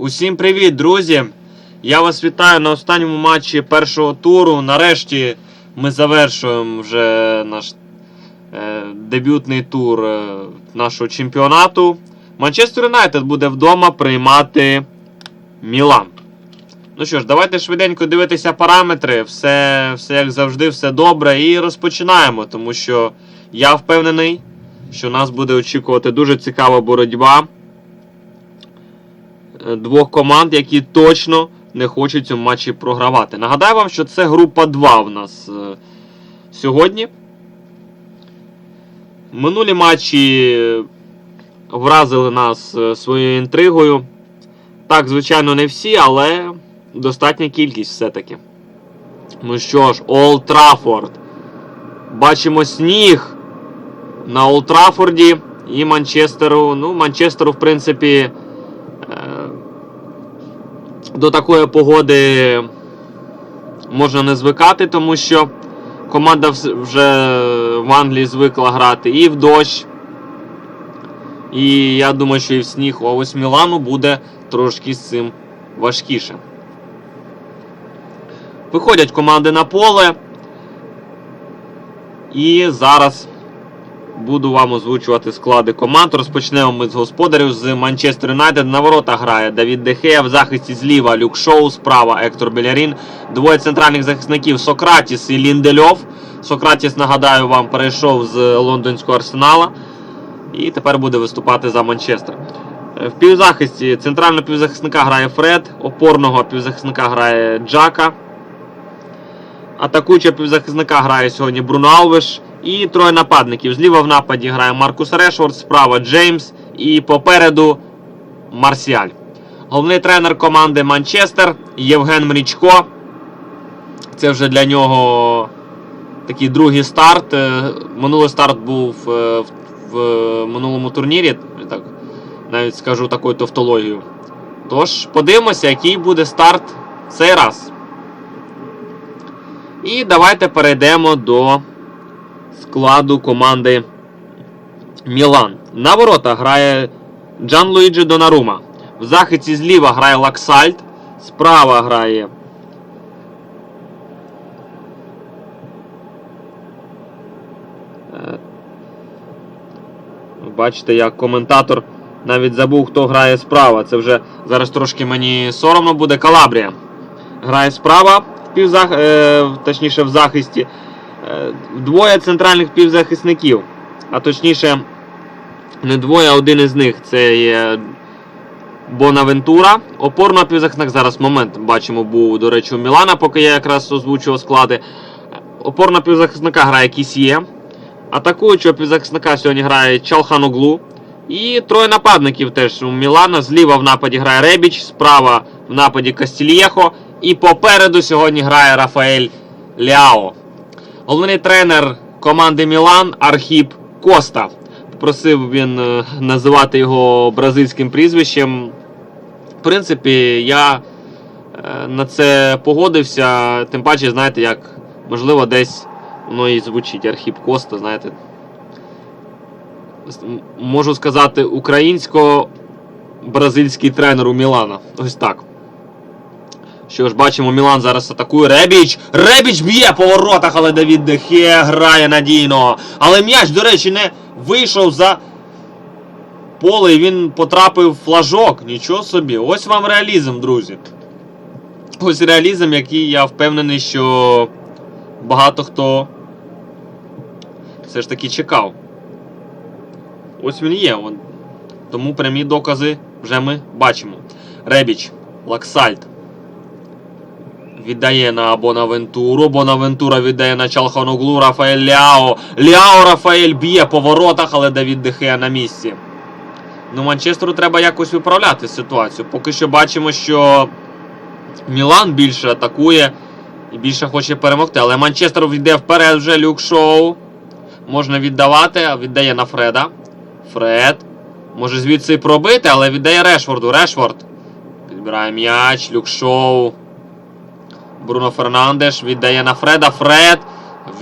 Усім привіт, друзі! Я вас вітаю на останньому матчі першого туру. Нарешті ми завершуємо вже наш е, дебютний тур е, нашого чемпіонату. Манчестер Юнайтед буде вдома приймати Мілан. Ну що ж, давайте швиденько дивитися параметри. Все, все як завжди, все добре. І розпочинаємо, тому що я впевнений, що нас буде очікувати дуже цікава боротьба двох команд, які точно не хочуть цьому матчі програвати. Нагадаю вам, що це група 2 в нас е, сьогодні. Минулі матчі вразили нас е, своєю інтригою. Так, звичайно, не всі, але достатня кількість все-таки. Ну що ж, Олд Траффорд. Бачимо сніг на Олд Траффорді і Манчестеру. Ну, Манчестеру, в принципі, до такої погоди можна не звикати, тому що команда вже в Англії звикла грати і в дощ. І я думаю, що і в сніг. А ось Мілану буде трошки з цим важкіше. Виходять команди на поле. І зараз буду вам озвучувати склади команд. Розпочнемо ми з господарів з Манчестер Юнайтед. На ворота грає Давід Дехея, в захисті зліва Люк Шоу, справа Ектор Белярін. Двоє центральних захисників Сократіс і Ліндельов. Сократіс, нагадаю вам, перейшов з лондонського арсенала. І тепер буде виступати за Манчестер. Е, В півзахисті центрального півзахисника грає Фред, опорного півзахисника грає Джака. Атакуючого півзахисника грає сьогодні Бруно Алвеш. І троє нападників. Зліва в нападі грає Маркус Решфорд, справа Джеймс і попереду Марсіаль. Головний тренер команди Манчестер Євген Мрічко. Це вже для нього такий другий старт. Е, Минулий старт був е, в, в минулому турнірі. Так, навіть скажу такою тавтологією. Тож, подивимося, який буде старт цей раз. І давайте перейдемо до складу команди Мілан. На ворота грає Джан Луїджі Донарума. В захисті зліва грає Лаксальт. Справа грає. Е, Бачите, як коментатор навіть забув, хто грає справа. Це вже зараз трошки мені соромно буде. Калабрія. Грає справа, півзах... е, точніше в захисті. Е, Двоє центральних півзахисників. А точніше, не двоє, а один із них це є Бонавентура. Опорно півзахисник. Зараз момент бачимо, був, до речі, у Мілана, поки я якраз озвучував склади. Опорно півзахисника грає Кісіє. Атакуючого півзахисника сьогодні грає Чалханоглу. І троє нападників теж у Мілана. Зліва в нападі грає Ребіч, справа в нападі Кастільєхо. І попереду сьогодні грає Рафаель Ляо. Головний тренер команди Мілан Архіп Коста. Попросив він е, називати його бразильським прізвищем. В принципі, я е, на це погодився. Тим паче, знаєте, як можливо десь воно і звучить Архіп Коста, знаєте. Можу сказати, українсько-бразильський тренер у Мілана. Ось так. Що ж, бачимо, Мілан зараз атакує. Ребіч! Ребіч б'є по воротах, але Давід Дехе грає надійно. Але м'яч, до речі, не вийшов за поле і він потрапив в флажок. Нічого собі. Ось вам реалізм, друзі. Ось реалізм, який я впевнений, що багато хто все ж таки чекав. Ось він є. Тому прямі докази вже ми бачимо. Ребіч, Лаксальт. Віддає на Бонавентуру. Бонавентура віддає на Чалханоглу Рафаель Ляо. Ляо Рафаель б'є по воротах, але Давід Дехея на місці. Ну, Манчестеру треба якось виправляти ситуацію. Поки що бачимо, що Мілан більше атакує і більше хоче перемогти. Але Манчестер йде вперед вже люк шоу. Можна віддавати, віддає на Фреда. Фред. Може звідси і пробити, але віддає Решфорду. Решфорд. Підбирає м'яч, люк шоу. Бруно Фернандеш віддає на Фреда. Фред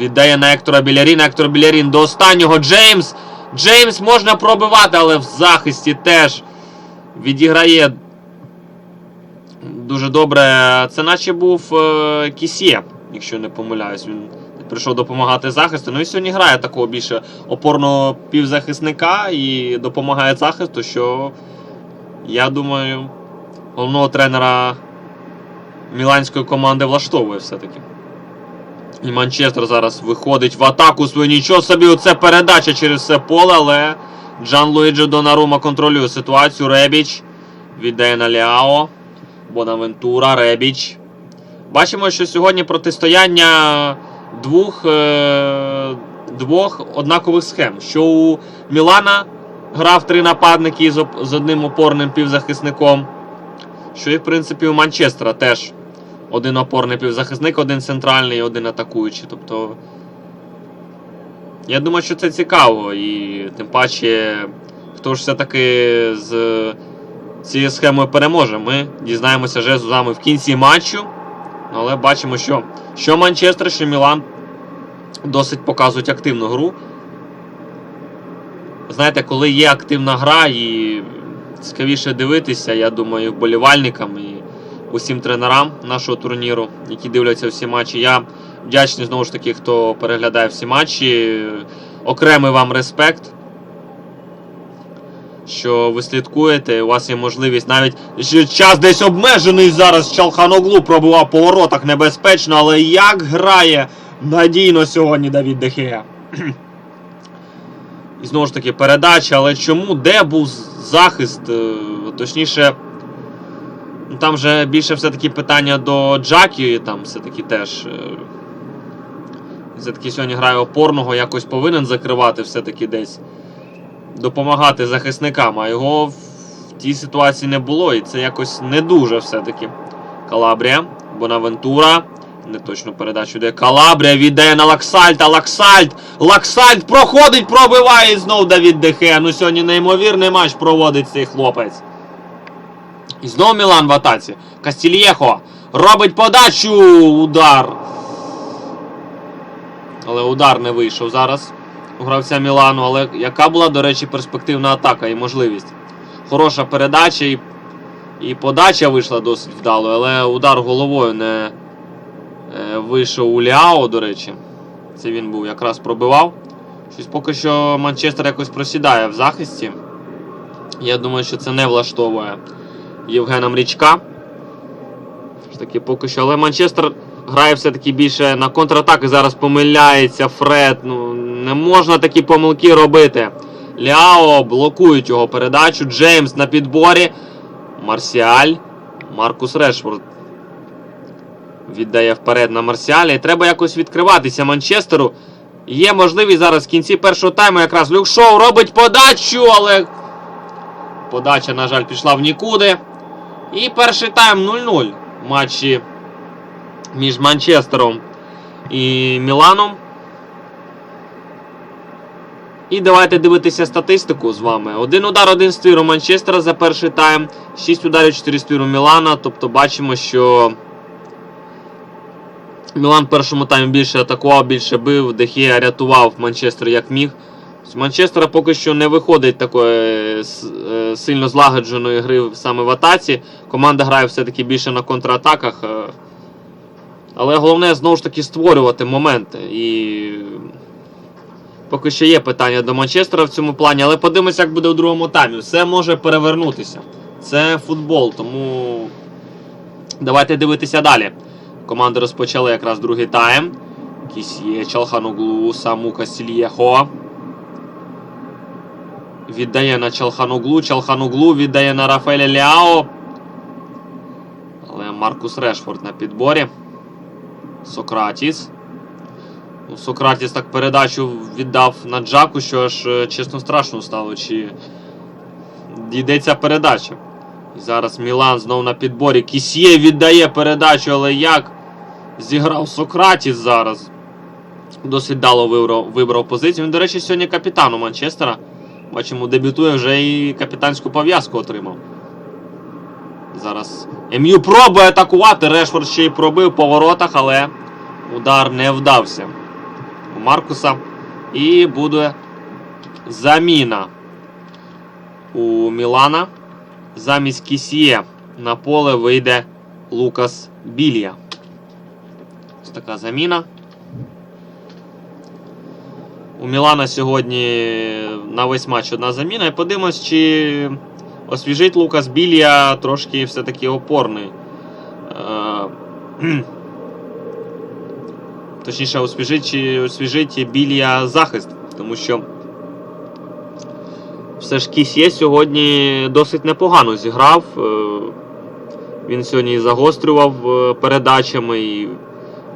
віддає на Ектора Біляріна. Ектор Білярін до останнього. Джеймс. Джеймс можна пробивати, але в захисті теж відіграє дуже добре. Це наче був е, Кісє, якщо не помиляюсь. Він прийшов допомагати захисту. Ну і сьогодні грає такого більше опорного півзахисника і допомагає захисту, що я думаю, головного тренера міланської команди влаштовує все-таки. І Манчестер зараз виходить в атаку свою. Нічого собі, оце передача через все поле, але Джан Луїджі Донарума контролює ситуацію. Ребіч віддає на Ляо. Бонавентура, Ребіч. Бачимо, що сьогодні протистояння двох, е, двох однакових схем. Що у Мілана грав три нападники з одним опорним півзахисником. Що і, в принципі, у Манчестера теж один опорний півзахисник, один центральний, один атакуючий. Тобто. Я думаю, що це цікаво. І тим паче, хто ж все-таки з цією схемою переможе. Ми дізнаємося вже з вами в кінці матчу. Але бачимо, що, що Манчестер, що Мілан досить показують активну гру. Знаєте, коли є активна гра і цікавіше дивитися, я думаю, вболівальникам і усім тренерам нашого турніру, які дивляться всі матчі. Я вдячний знову ж таки, хто переглядає всі матчі. Окремий вам респект. Що ви слідкуєте, у вас є можливість навіть час десь обмежений зараз. Чалханоглу пробував по воротах небезпечно, але як грає надійно сьогодні Давід Дехея. І знову ж таки передача, але чому? Де був захист? Е, Точніше, ну, там вже більше все-таки питання до Джакі, там все-таки теж. е, Все-таки сьогодні грає опорного, якось повинен закривати все-таки десь. Допомагати захисникам, а його в тій ситуації не було, і це якось не дуже все-таки. Калабрія, Бонавентура. Не точно передачу йде. Калабрія віддає на Лаксальта. Лаксальт! Лаксальт проходить, пробиває і знов Давід Дехе. Ну сьогодні неймовірний матч проводить цей хлопець. І знов Мілан в атаці. Кастільєхо робить подачу. Удар. Але удар не вийшов зараз у гравця Мілану. Але яка була, до речі, перспективна атака і можливість. Хороша передача і, і подача вийшла досить вдало, але удар головою не е, вийшов у Ляо, до речі. Це він був якраз пробивав. Щось поки що Манчестер якось просідає в захисті. Я думаю, що це не влаштовує Євгена Мрічка. Все ж таки поки що. Але Манчестер грає все-таки більше на контратаки. Зараз помиляється Фред. Ну, не можна такі помилки робити. Ляо блокують його передачу. Джеймс на підборі. Марсіаль. Маркус Решфорд віддає вперед на Марсіаля. І треба якось відкриватися Манчестеру. Є можливість зараз в кінці першого тайму якраз Люк Шоу робить подачу, але подача, на жаль, пішла в нікуди. І перший тайм 0-0 в матчі між Манчестером і Міланом. І давайте дивитися статистику з вами. Один удар, один ствір у Манчестера за перший тайм, 6 ударів, 4 ствір у Мілана. Тобто бачимо, що Мілан в першому таймі більше атакував, більше бив, Дехія рятував Манчестер як міг. З Манчестера поки що не виходить такої е, сильно злагодженої гри саме в атаці. Команда грає все-таки більше на контратаках. е, Але головне знову ж таки створювати моменти. І поки що є питання до Манчестера в цьому плані, але подивимося, як буде у другому таймі. Все може перевернутися. Це футбол, тому давайте дивитися далі. Команди розпочали якраз другий тайм. Кісє, Чалхануглу, Саму Касільєхо. Віддає на Чалхануглу. Чалхануглу віддає на Рафаеля Ляо. Але Маркус Решфорд на підборі. Сократіс. Ну, Сократіс так передачу віддав на Джаку, що аж е, чесно страшно стало, чи ця передача. І зараз Мілан знов на підборі. Кісє віддає передачу, але як зіграв Сократіс зараз. Досить дало вибрав, вибрав позицію. Він, до речі, сьогодні капітан у Манчестера. Бачимо, дебютує вже і капітанську пов'язку отримав. Зараз МЮ пробує атакувати. Решфорд ще й пробив по воротах, але удар не вдався у Маркуса. І буде заміна у Мілана. Замість Кісьє на поле вийде Лукас Білья. Ось така заміна. У Мілана сьогодні на весь матч одна заміна. І подивимось, чи освіжить Лукас Білья трошки все-таки опорний. Е. Точніше, освіжить, чи освіжить Білья захист. Тому що все ж Кісє сьогодні досить непогано зіграв. Е, Він сьогодні загострював е, передачами і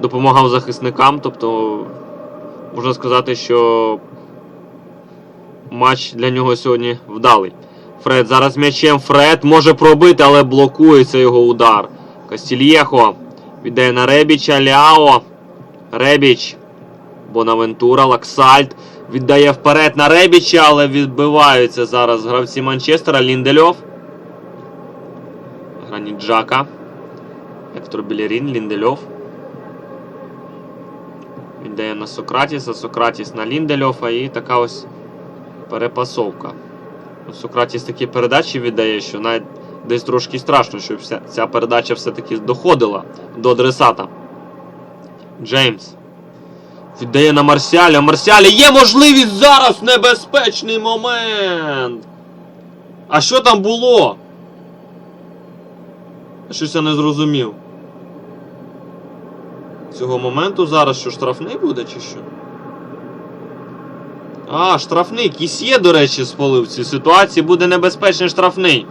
допомагав захисникам. Тобто, можна сказати, що матч для нього сьогодні вдалий. Фред зараз м'ячем. Фред може пробити, але блокується його удар. Кастільєхо віддає на Ребіча. Ляо. Ребіч. Бонавентура, Лаксальт. Віддає вперед на Ребіча, але відбиваються зараз гравці Манчестера. Ліндельов. Граніт Джака. Ектор Білерін, Ліндельов. Віддає на Сократіса. Сократіс на Ліндельофа і така ось перепасовка. Ну, Сократіс такі передачі віддає, що навіть десь трошки страшно, щоб вся, ця передача все-таки доходила до адресата. Джеймс. Віддає на Марсіаля. Марсіаля є можливість зараз небезпечний момент. А що там було? Щось я не зрозумів. Цього моменту зараз що штрафний буде чи що? А, штрафний. Кісє, до речі, спалив цій ситуації. Буде небезпечний штрафний.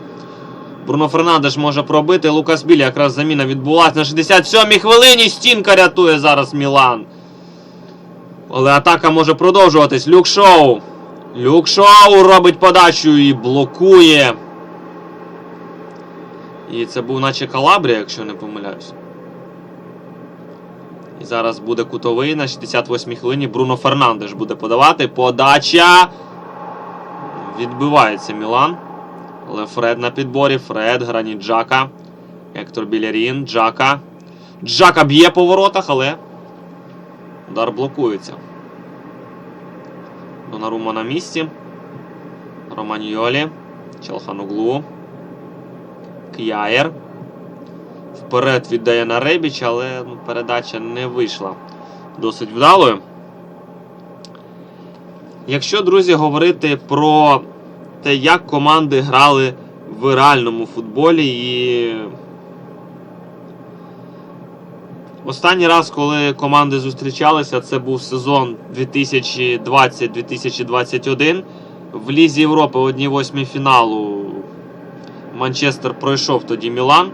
Бруно Фернандеш може пробити. Лукас Білі якраз заміна відбулася на 67-й хвилині. Стінка рятує зараз Мілан. Але атака може продовжуватись. Люк Шоу. Люк Шоу робить подачу і блокує. І це був наче Калабрія, якщо не помиляюсь. І зараз буде кутовий на 68-й хвилині. Бруно Фернандеш буде подавати. Подача. Відбивається Мілан. Але Фред на підборі. Фред, граніт Джака. Ектор Білярін. Джака. Джака б'є по воротах, але. Удар блокується. Донарума на місці. Романьйолі. Челхануглу. К'яєр. Вперед віддає на Ребіч, але ну, передача не вийшла досить вдалою. Якщо, друзі, говорити про те, як команди грали в реальному футболі і. Останній раз, коли команди зустрічалися, це був сезон 2020-2021. В Лізі Європи одній восьмій фіналу Манчестер пройшов тоді Мілан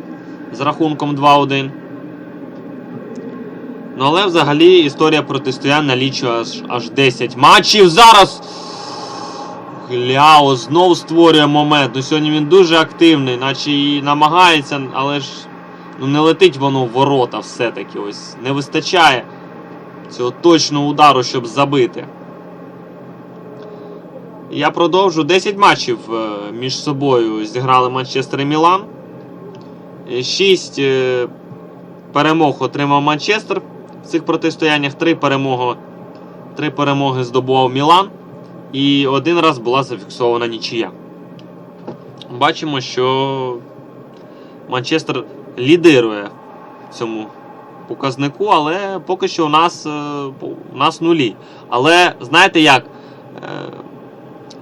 з рахунком 2-1. Ну, але взагалі історія протистоянь налічує аж, аж 10 матчів. Зараз Гляо знов створює момент. Ну, Сьогодні він дуже активний, наче і намагається, але ж ну, не летить воно в ворота все-таки. Ось Не вистачає цього точного удару, щоб забити. Я продовжу 10 матчів е, між собою зіграли Манчестер і Мілан. 6 перемог отримав Манчестер в цих протистояннях. 3 перемоги, 3 перемоги здобував Мілан. І один раз була зафіксована нічия. Бачимо, що Манчестер лідирує цьому показнику, але поки що у нас, е, у нас нулі. Але знаєте як?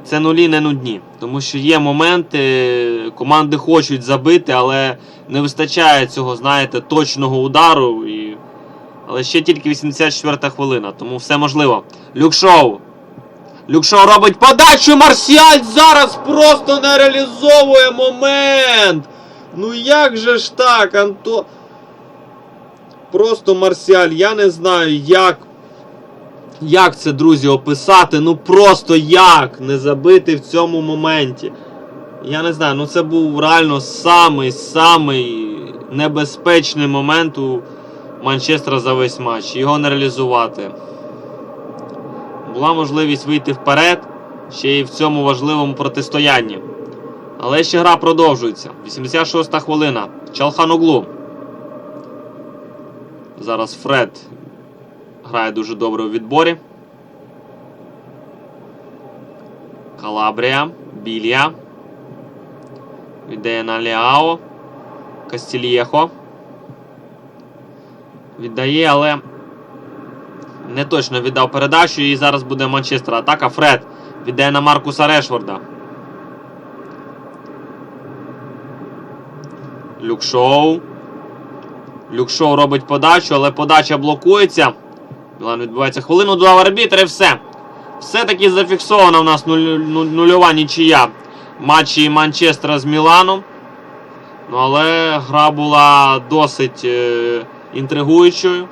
Це нулі не нудні. Тому що є моменти, команди хочуть забити, але не вистачає цього, знаєте, точного удару. І... Але ще тільки 84 хвилина, тому все можливо. Люкшоу. Люкшоу робить подачу. Марсіаль зараз просто не реалізовує момент. Ну як же ж так, Анто. Просто Марсіаль, я не знаю, як. Як це, друзі, описати? Ну просто як не забити в цьому моменті. Я не знаю, ну це був реально самий-самий небезпечний момент у Манчестера за весь матч. Його не реалізувати. Була можливість вийти вперед ще й в цьому важливому протистоянні. Але ще гра продовжується. 86-та хвилина. Чалханоглу. Зараз Фред грає дуже добре у відборі. Калабрія. Білья. Віддає на Ліао. Кастільєхо. Віддає, але не точно віддав передачу. І зараз буде Манчестер. Атака. Фред віддає на Маркуса Решфорда. Люкшоу. Люкшоу робить подачу, але подача блокується. Мілан відбувається хвилину, два арбітр і все. Все-таки зафіксована у нас нуль- нульова нічия матчі Манчестера з Міланом. Ну, але гра була досить е, інтригуючою.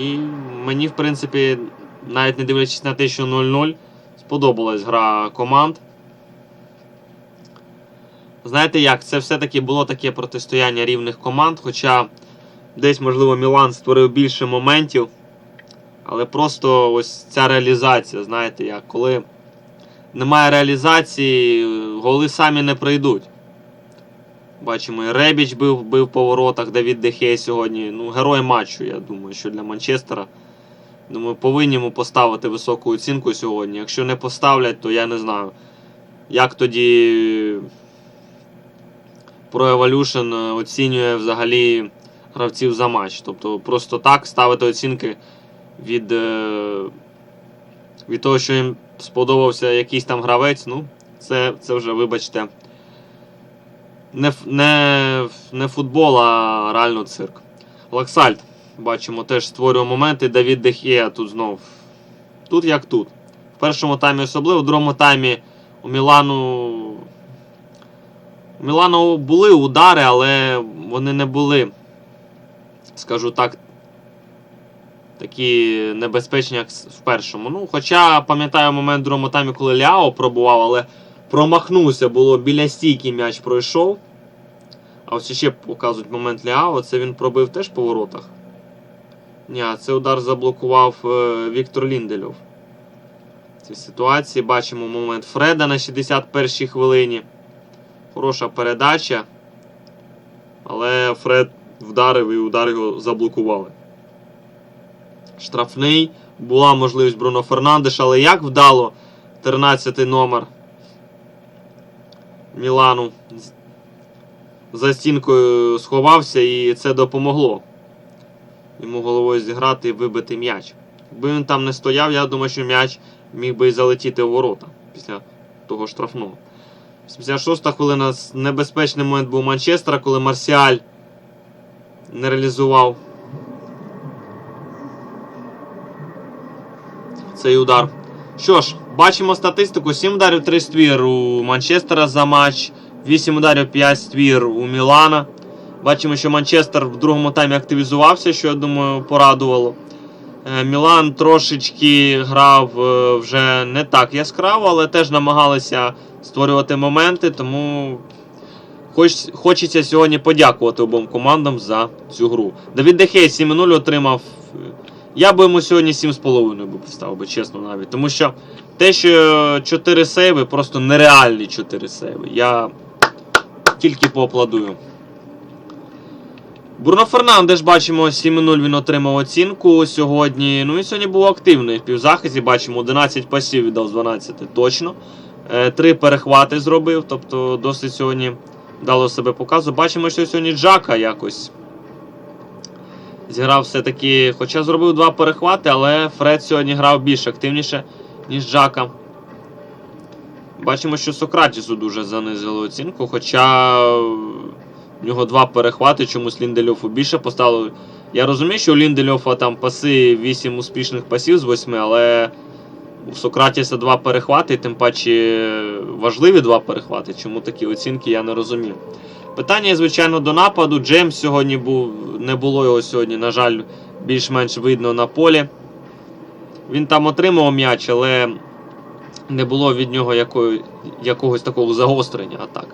І мені, в принципі, навіть не дивлячись на те, що 0-0, сподобалась гра команд. Знаєте як, це все-таки було таке протистояння рівних команд, хоча десь, можливо, Мілан створив більше моментів. Але просто ось ця реалізація, знаєте, як, коли немає реалізації, голи самі не прийдуть. Бачимо, і Ребіч бив, бив по воротах, Давід Дехей сьогодні. Ну, герой матчу, я думаю, що для Манчестера. Думаю, повинні йому поставити високу оцінку сьогодні. Якщо не поставлять, то я не знаю. Як тоді Pro Evolution е, оцінює взагалі гравців за матч. Тобто просто так ставити оцінки від, е, від того, що їм сподобався якийсь там гравець, ну, це, це вже, вибачте, не, не, не футбол, а реально цирк. Лаксальт, бачимо, теж створює моменти. Давід Дехія тут знов. Тут як тут. В першому таймі особливо, в другому таймі у Мілану. У Мілану були удари, але вони не були, скажу так, такі небезпечні, як в першому. Ну, хоча пам'ятаю момент в другому таймі, коли Ляо пробував, але промахнувся, було біля стійки м'яч пройшов. А ось ще показують момент Ляо, це він пробив теж по воротах. Ні, а це удар заблокував е, Віктор Ліндельов. В цій ситуації бачимо момент Фреда на 61-й хвилині. Хороша передача. Але Фред вдарив і удар його заблокували. Штрафний. Була можливість Бруно Фернандеш, але як вдало 13-й номер Мілану за стінкою сховався і це допомогло. Йому головою зіграти і вибити м'яч. Якби він там не стояв, я думаю, що м'яч міг би і залетіти в ворота після того штрафного. 86-та хвилина небезпечний момент був Манчестера, коли Марсіаль не реалізував цей удар. Що ж, бачимо статистику: 7 ударів 3 ствір у Манчестера за матч, 8 ударів 5 ствір у Мілана. Бачимо, що Манчестер в другому таймі активізувався, що я думаю порадувало. Е, Мілан трошечки грав е, вже не так яскраво, але теж намагалися створювати моменти, тому хоч, хочеться сьогодні подякувати обом командам за цю гру. Давід Дехей 7-0 отримав. Я би йому сьогодні 7,5 би поставив би, чесно навіть. Тому що те, що 4 сейви, просто нереальні 4 сейви. Я тільки поаплодую. Бруно Фернандеш, бачимо, 7-0 він отримав оцінку сьогодні. Ну і сьогодні був активний в півзахисті. Бачимо, 11 пасів віддав з 12 точно. Е, Три перехвати зробив, тобто досить сьогодні дало себе показу. Бачимо, що сьогодні Джака якось зіграв все-таки, хоча зробив два перехвати, але Фред сьогодні грав більш активніше, ніж Джака. Бачимо, що Сократісу дуже занизили оцінку, хоча в нього два перехвати, чомусь Ліндельофу більше поставили. Я розумію, що у Ліндельофа там паси 8 успішних пасів з 8, але у Сократіса два перехвати, тим паче важливі два перехвати. Чому такі оцінки, я не розумію. Питання, звичайно, до нападу. Джеймс сьогодні був, не було його сьогодні, на жаль, більш-менш видно на полі. Він там отримав м'яч, але не було від нього якої, якогось такого загострення атак.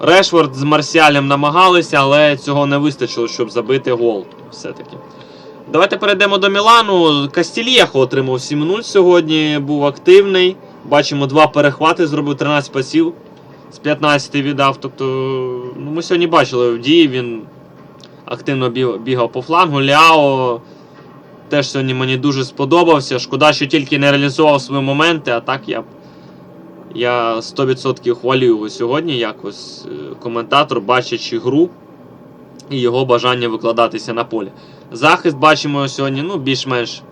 Решфорд з Марсіалем намагалися, але цього не вистачило, щоб забити гол. Все-таки. Давайте перейдемо до Мілану. Кастільєхо отримав 7-0 сьогодні, був активний. Бачимо, два перехвати, зробив 13 пасів. З 15 віддав. Тобто, ну, ми сьогодні бачили в дії, він активно бігав по флангу. Ляо теж сьогодні мені дуже сподобався. Шкода, що тільки не реалізував свої моменти, а так я я 100% хвалю його сьогодні, якось е, коментатор, бачачи гру і його бажання викладатися на полі. Захист бачимо сьогодні, ну, більш-менш.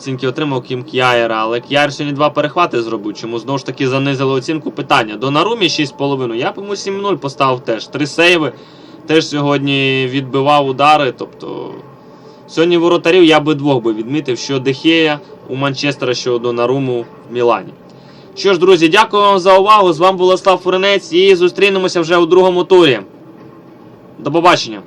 Оцінки отримав Кім К'яєра, але К'яєр сьогодні два перехвати зробив. Чому знову ж таки занизили оцінку питання. До Нарумі 6,5. Я б йому 7-0 поставив теж. Три сейви. Теж сьогодні відбивав удари. Тобто. Сьогодні воротарів я би двох би відмітив, що Дехея у Манчестера, що до Наруму в Мілані. Що ж, друзі, дякую вам за увагу. З вами був Слав Фуренець і зустрінемося вже у другому турі. До побачення.